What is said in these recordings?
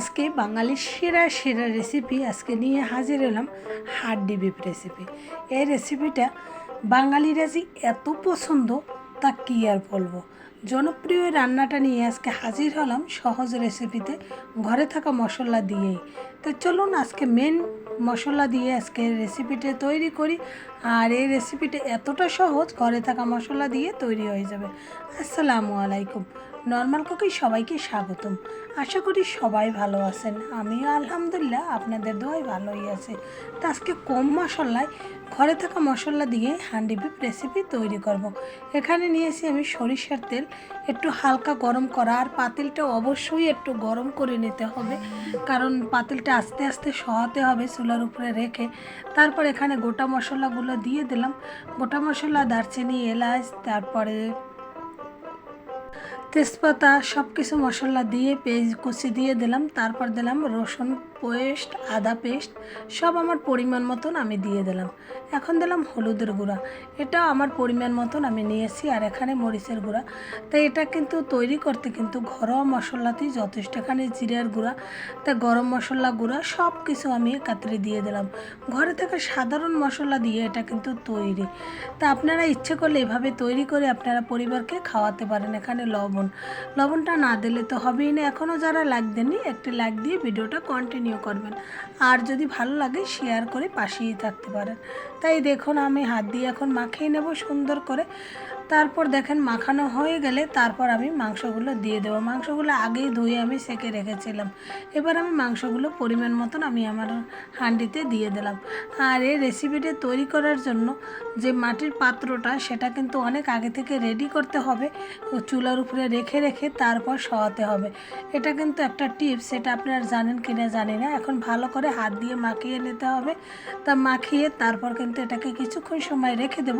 আজকে বাঙালির সেরা সেরা রেসিপি আজকে নিয়ে হাজির হলাম হাড্ডি বিফ রেসিপি এই রেসিপিটা বাঙালিরা যে এত পছন্দ, তা কী আর বলব? জনপ্রিয় রান্নাটা নিয়ে আজকে হাজির হলাম সহজ রেসিপিতে ঘরে থাকা মশলা দিয়েই। তো চলুন আজকে মেন মশলা দিয়ে আজকে রেসিপিটা তৈরি করি। আর এই রেসিপিটা এতটা সহজ, ঘরে থাকা মশলা দিয়ে তৈরি হয়ে যাবে। আসসালামু আলাইকুম। নর্মাল কুকি সবাইকে স্বাগতম। আশা করি সবাই ভালো আছেন। আমিও আলহামদুলিল্লাহ আপনাদের দোয়াই ভালোই আছে। তো আজকে কম মশলায়, ঘরে থাকা মশলা দিয়ে হান্ডি বিপ রেসিপি তৈরি করব। এখানে নিয়েছি আমি সরিষার তেল। একটু হালকা গরম করা আর পাতিলটা অবশ্যই একটু গরম করে নিতে হবে। কারণ পাতিলটা আস্তে আস্তে সহাতে হবে চুলার উপরে রেখে। তারপর এখানে গোটা মশলাগুলো দিয়ে দিলাম। গোটা মশলা, দারচিনি, এলাচ, তারপরে তেজপাতা সব কিছু মশলা দিয়ে পেঁয়াজ কুচি দিয়ে দিলাম তারপর দিলাম রসুন পেস্ট, আদা পেস্ট, সব আমার পরিমাণ মতন আমি দিয়ে দিলাম। এখন দিলাম হলুদের গুঁড়া। এটাও আমার পরিমাণ মতন আমি নিয়েছি আর এখানে মরিচের গুঁড়া। তাই এটা কিন্তু তৈরি করতে কিন্তু ঘরোয়া মশলাতেই যথেষ্ট। এখানে জিরার গুঁড়া, তা গরম মশলা গুঁড়া, সব কিছু আমি কাতরে দিয়ে দিলাম। ঘরে থেকে সাধারণ মশলা দিয়ে এটা কিন্তু তৈরি। তা আপনারা ইচ্ছে করলে এভাবে তৈরি করে আপনারা পরিবারকে খাওয়াতে পারেন এখানে লবণ। লবণটা না দিলে তো হবেই না। এখনও যারা লাগ দেননি, একটি লাগ দিয়ে ভিডিওটা কন্টিনিউ করবেন। আর যদি ভালো লাগে শেয়ার করে পাশেই থাকতে পারেন। তাই দেখুন, আমি হাত দিয়ে এখন মাখিয়ে নেব সুন্দর করে। তারপর দেখেন মাখানো হয়ে গেলে তারপর আমি মাংসগুলো দিয়ে দেবো। মাংসগুলো আগেই ধুয়ে আমি সেকে রেখেছিলাম। এবার আমি মাংসগুলো পরিমাণ মতন আমি আমার হাঁডিতে দিয়ে দিলাম। আর এই রেসিপিটা তৈরি করার জন্য যে মাটির পাত্রটা, সেটা কিন্তু অনেক আগে থেকে রেডি করতে হবে। চুলার উপরে রেখে রেখে তারপর সওয়াতে হবে। এটা কিন্তু একটা টিপস সেটা আপনারা জানেন কি না জানি না। এখন ভালো করে হাত দিয়ে মাখিয়ে নিতে হবে। তা মাখিয়ে তারপর কিন্তু এটাকে কিছুক্ষণ সময় রেখে দেব।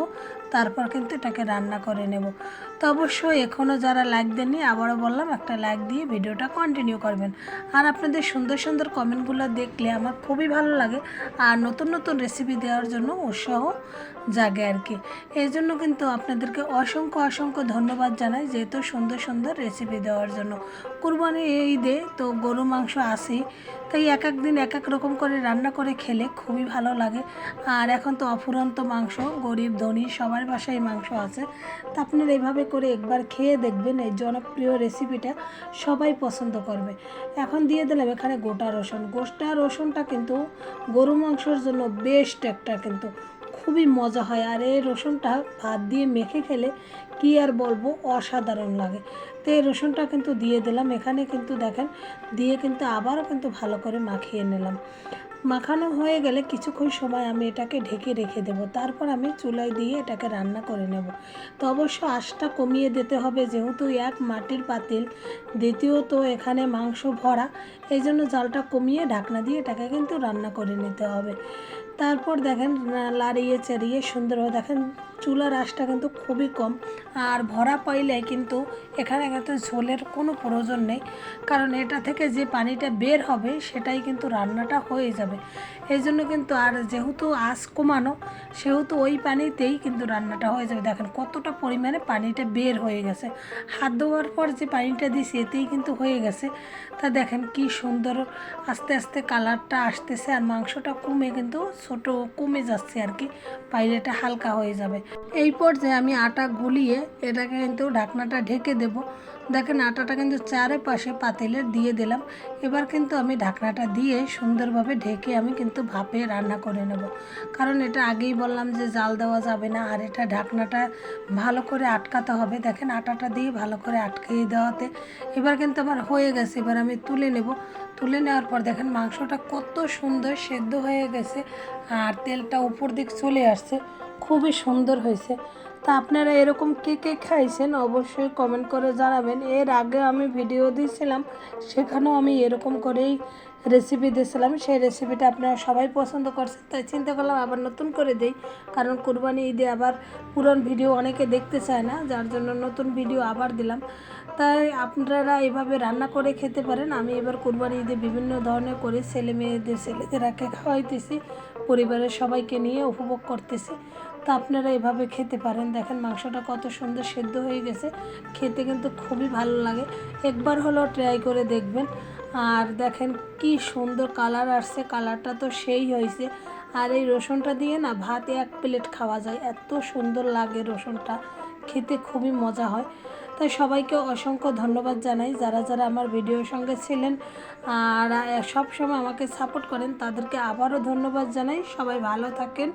তারপর কিন্তু এটাকে রান্না করে নেব। তো অবশ্যই এখনও যারা লাইক দেননি, আবারও বললাম, একটা লাইক দিয়ে ভিডিওটা কন্টিনিউ করবেন। আর আপনাদের সুন্দর সুন্দর কমেন্টগুলো দেখলে আমার খুবই ভালো লাগে। আর নতুন নতুন রেসিপি দেওয়ার জন্য উৎসাহ জাগে আর কি। এই জন্য কিন্তু আপনাদেরকে অসংখ্য অসংখ্য ধন্যবাদ জানাই যেহেতু সুন্দর সুন্দর রেসিপি দেওয়ার জন্য। কুরবানি এই দে তো গরু মাংস আসেই তাই এক এক দিন এক এক রকম করে রান্না করে খেলে খুবই ভালো লাগে। আর এখন তো অফুরন্ত মাংস, গরিব, ধনী, সবার বাসায় মাংস আছে। তা আপনারা এইভাবে করে একবার খেয়ে দেখবেন এই জনপ্রিয় রেসিপিটা সবাই পছন্দ করবে। এখন দিয়ে দিলাম এখানে গোটা রসুন। গোটা রসুনটা কিন্তু গরু মাংসর জন্য বেস্ট একটা কিন্তু। খুবই মজা হয়। আর এই রসুনটা ভাত দিয়ে মেখে খেলে কি আর বলব, অসাধারণ লাগে। তো এই রসুনটা কিন্তু দিয়ে দিলাম। এখানে কিন্তু দেখেন, দিয়ে কিন্তু আবারও কিন্তু ভালো করে মাখিয়ে নিলাম। মাখানো হয়ে গেলে কিছুক্ষণ সময় আমি এটাকে ঢেকে রেখে দেব। তারপর আমি চুলায় দিয়ে এটাকে রান্না করে নেব। তো অবশ্য আঁশটা কমিয়ে দিতে হবে, যেহেতু এক মাটির পাতিল, দ্বিতীয়ত এখানে মাংস ভরা, এই জন্য জালটা কমিয়ে ঢাকনা দিয়ে এটাকে কিন্তু রান্না করে নিতে হবে। তারপর দেখেন লাড়িয়ে চাড়িয়ে সুন্দরভাবে দেখেন চুলার আঁশটা কিন্তু খুবই কম আর ভরা পাইলে কিন্তু এখানে কিন্তু ঝোলের কোনো প্রয়োজন নেই। কারণ এটা থেকে যে পানিটা বের হবে সেটাই কিন্তু রান্নাটা হয়ে যাবে। এই জন্য কিন্তু আর যেহেতু আঁশ কমানো, সেহেতু ওই পানিতেই কিন্তু রান্নাটা হয়ে যাবে। দেখেন কতটা পরিমাণে পানিটা বের হয়ে গেছে। হাত ধোয়ার পর যে পানিটা দিয়েছি, এতেই কিন্তু হয়ে গেছে। তা দেখেন কি সুন্দর আস্তে আস্তে কালারটা আসতেছে আর মাংসটা কমে কিন্তু ছোট, কমে যাচ্ছে আর কি। পাইলেটা হালকা হয়ে যাবে। এই পর্যায়ে আমি আটা গুলিয়ে এটাকে কিন্তু ঢাকনাটা ঢেকে দেব। দেখেন আটাটা কিন্তু চারপাশে পাতিলের দিয়ে দিলাম। এবার কিন্তু আমি ঢাকনাটা দিয়ে সুন্দরভাবে ঢেকে আমি কিন্তু ভাপে রান্না করে নেব। কারণ এটা আগেই বললাম যে জাল দেওয়া যাবে না, আর এটা ঢাকনাটা ভালো করে আটকাতে হবে। দেখেন আটাটা দিয়ে ভালো করে আটকিয়ে দেওয়াতে এবার কিন্তু আমার হয়ে গেছে। এবার আমি তুলে নেব। তুলে নেওয়ার পর দেখেন মাংসটা কত সুন্দর সেদ্ধ হয়ে গেছে, আর তেলটা উপর দিক চলে আসছে। খুবই সুন্দর হয়েছে। তা আপনারা এরকম কে কে খাইছেন অবশ্যই কমেন্ট করে জানাবেন। এর আগে আমি ভিডিও দিয়েছিলাম, সেখানেও আমি এরকম করেই রেসিপি দিয়েছিলাম। সেই রেসিপিটা আপনারা সবাই পছন্দ করছেন, তাই চিন্তা করলাম আবার নতুন করে দেই। কারণ কুরবানি ঈদে আবার পুরন ভিডিও অনেকে দেখতে চায় না, যার জন্য নতুন ভিডিও আবার দিলাম। তাই আপনারা এভাবে রান্না করে খেতে পারেন। আমি এবার কুরবানি ঈদে বিভিন্ন ধরনের করে ছেলে মেয়েদের, ছেলেদেরাকে খাওয়াইতেছি, পরিবারের সবাইকে নিয়ে উপভোগ করতেছি। তা আপনারা এভাবে খেতে পারেন। দেখেন মাংসটা কত সুন্দর সেদ্ধ হয়ে গেছে। খেতে কিন্তু খুবই ভালো লাগে। একবার হলেও ট্রাই করে দেখবেন। আর দেখেন কি সুন্দর কালার আসছে। কালারটা তো সেই হয়েছে। আর এই রসুনটা দিয়ে না ভাত এক প্লেট খাওয়া যায়। এত সুন্দর লাগে রসুনটা। খেতে খুবই মজা হয়। তাই সবাইকে অসংখ্য ধন্যবাদ জানাই। যারা যারা আমার ভিডিওর সঙ্গে ছিলেন আর সব সময় আমাকে সাপোর্ট করেন, তাদেরকে আবারও ধন্যবাদ জানাই। সবাই ভালো থাকেন।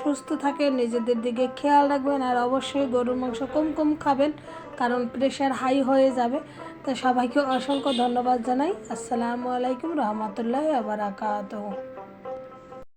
সুস্থ থাকেন, নিজেদের দিকে খেয়াল রাখবেন আর অবশ্যই গরুর মাংস কম কম খাবেন কারণ প্রেশার হাই হয়ে যাবে। তা সবাইকে অসংখ্য ধন্যবাদ জানাই। আসসালামু আলাইকুম রহমতুল্লাহ আবরাকাত